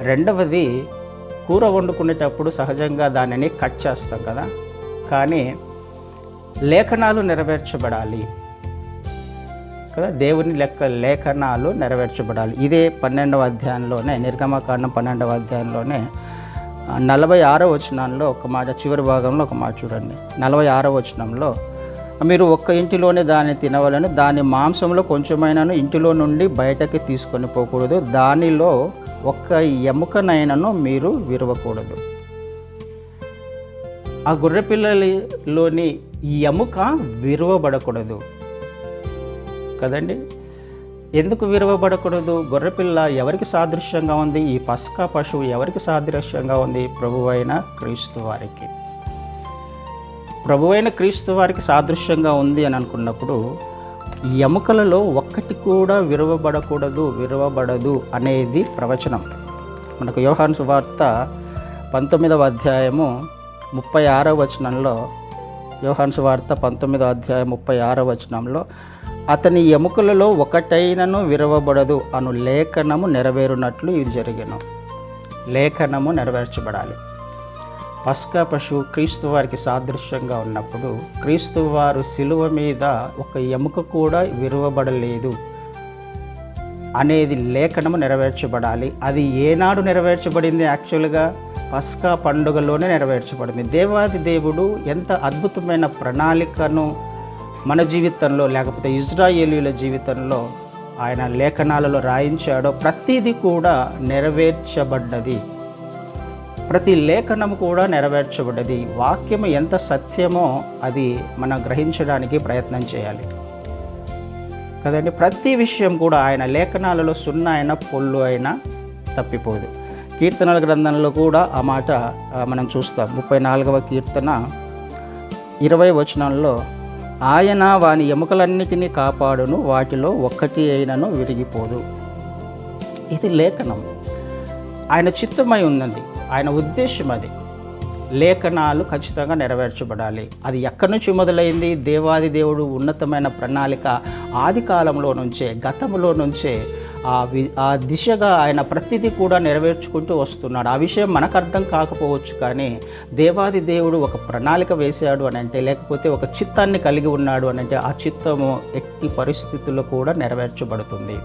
రెండవది కూర వండుకునేటప్పుడు సహజంగా దానిని కట్ చేస్తాం కదా. కానీ లేఖనాలు నెరవేర్చబడాలి. కదా దేవుని లెక్క లేఖనాలు నెరవేర్చబడాలి. ఇదే పన్నెండవ అధ్యాయంలోనే నిర్గమకాండం పన్నెండవ అధ్యాయంలోనే నలభై ఆరో వచనంలో ఒక మాట చివరి భాగంలో ఒక మాట చూడండి. నలభై ఆరో వచనంలో మీరు ఒక్క ఇంటిలోనే దాన్ని తినవలను దాని మాంసంలో కొంచెమైనాను ఇంటిలో నుండి బయటకి తీసుకొని పోకూడదు. దానిలో ఒక్క ఎముకనైనను మీరు విరవకూడదు. ఆ గొర్రె పిల్లలోని ఎముక విరవబడకూడదు. కదండి? ఎందుకు విరవబడకూడదు? గొర్రెపిల్ల ఎవరికి సాదృశ్యంగా ఉంది? ఈ పస్కా పశువు ఎవరికి సాదృశ్యంగా ఉంది? ప్రభువైన క్రీస్తు వారికి. ప్రభువైన క్రీస్తు వారికి సాదృశ్యంగా ఉంది అని అనుకున్నప్పుడు ఎముకలలో ఒక్కటి కూడా విరవబడకూడదు విరవబడదు అనేది ప్రవచనం. మనకు యోహాన్ సువార్త పంతొమ్మిదవ అధ్యాయము ముప్పై ఆరవ వచనంలో యోహాన్ సువార్త పంతొమ్మిదవ అధ్యాయం ముప్పై ఆరవ వచనంలో అతని ఎముకలలో ఒకటైనను విరవబడదు అను లేఖనము నెరవేరునట్లు ఇది జరిగిన. లేఖనము నెరవేర్చబడాలి. పస్కా పశువు క్రీస్తు వారికి సాదృశ్యంగా ఉన్నప్పుడు క్రీస్తు వారు శిలువ మీద ఒక ఎముక కూడా విరువబడలేదు అనేది లేఖనము నెరవేర్చబడాలి. అది ఏనాడు నెరవేర్చబడింది యాక్చువల్గా? పస్కా పండుగలోనే నెరవేర్చబడింది. దేవాది దేవుడు ఎంత అద్భుతమైన ప్రణాళికను మన జీవితంలో లేకపోతే ఇజ్రాయేలీల జీవితంలో ఆయన లేఖనాలలో రాయించాడో ప్రతిదీ కూడా నెరవేర్చబడ్డది. ప్రతి లేఖనము కూడా నెరవేర్చబడ్డది. వాక్యము ఎంత సత్యమో అది మనం గ్రహించడానికి ప్రయత్నం చేయాలి. కదండి? ప్రతి విషయం కూడా ఆయన లేఖనాలలో సున్నా అయినా పొల్లు అయినా తప్పిపోదు. కీర్తనల గ్రంథంలో కూడా ఆ మాట మనం చూస్తాం. ముప్పై నాలుగవ కీర్తన ఇరవై వచనంలో ఆయన వాని ఎముకలన్నిటినీ కాపాడును వాటిలో ఒక్కటి అయినను విరిగిపోదు. ఇది లేఖనం. ఆయన చిత్తమై ఉందండి. ఆయన ఉద్దేశం అది. లేఖనాలు ఖచ్చితంగా నెరవేర్చబడాలి. అది ఎక్కడి నుంచి మొదలైంది? దేవాది దేవుడు ఉన్నతమైన ప్రణాళిక ఆది కాలంలో నుంచే గతంలో నుంచే ఆ వి ఆ దిశగా ఆయన ప్రతిదీ కూడా నెరవేర్చుకుంటూ వస్తున్నాడు. ఆ విషయం మనకు అర్థం కాకపోవచ్చు కానీ దేవాది దేవుడు ఒక ప్రణాళిక వేశాడు అని అంటే లేకపోతే ఒక చిత్తాన్ని కలిగి ఉన్నాడు అని అంటే ఆ చిత్తము ఎట్టి పరిస్థితుల్లో కూడా నెరవేర్చబడుతుంది.